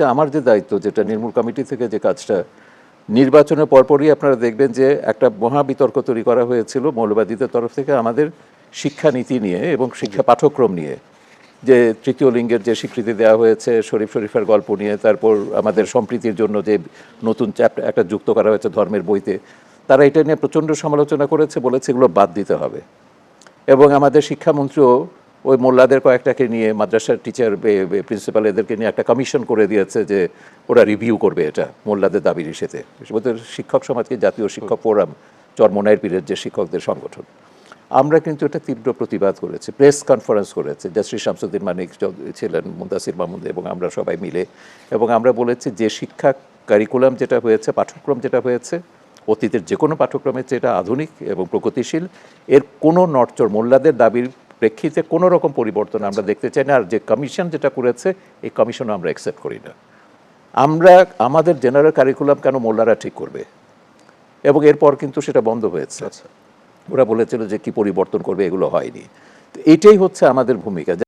হচ্ছে আমার যে দায়িত্ব, যেটা নির্মূল কমিটি থেকে যে কাজটা, নির্বাচনের পরপরই আপনারা দেখবেন যে একটা মহা বিতর্ক তৈরি করা হয়েছিল মৌলবাদীদের তরফ থেকে আমাদের শিক্ষানীতি নিয়ে এবং শিক্ষা পাঠ্যক্রম নিয়ে। যে তৃতীয় লিঙ্গের যে স্বীকৃতি দেওয়া হয়েছে, শরীফ শরীফের গল্প নিয়ে, তারপর আমাদের সম্প্রীতির জন্য যে নতুন চ্যাপ্টার একটা যুক্ত করা হয়েছে ধর্মের বইতে, তারা এটা নিয়ে প্রচণ্ড সমালোচনা করেছে, বলেছে এগুলো বাদ দিতে হবে। এবং আমাদের শিক্ষামন্ত্রীও ওই মোল্লাদের কয়েকটাকে নিয়ে, মাদ্রাসার টিচার প্রিন্সিপাল এদেরকে নিয়ে একটা কমিশন করে দিয়েছে যে ওরা রিভিউ করবে এটা, মোল্লাদের দাবির ইসেতে ওদের শিক্ষক সমাজকে জাতীয় শিক্ষক ফোরাম চরমনায়ের পীরের যে শিক্ষকদের সংগঠন। আমরা কিন্তু এটা তীব্র প্রতিবাদ করেছি প্রেস কনফারেন্স করেছে, যা শ্রী শামসুদ্দিন মানিক ছিলেন মুদাসির মাহমুদ এবং আমরা সবাই মিলে। এবং আমরা বলেছি যে শিক্ষা কারিকুলাম যেটা হয়েছে, পাঠ্যক্রম যেটা হয়েছে, অতীতের যে কোনো পাঠ্যক্রমের চেয়ে এটা আধুনিক এবং প্রগতিশীল। এর কোনো নটচর মোল্লাদের দাবির প্রেক্ষিতে কোনো রকম পরিবর্তন আমরা দেখতে চাই না। আর যে কমিশন যেটা করেছে এই কমিশনও আমরা অ্যাকসেপ্ট করি না। আমরা আমাদের জেনারেল কারিকুলাম কেন মোল্লারা ঠিক করবে? এবং এরপর কিন্তু সেটা বন্ধ হয়েছে। ওরা বলেছিল যে কি পরিবর্তন করবে এগুলো হয়নি। তো এটাই হচ্ছে আমাদের ভূমিকা।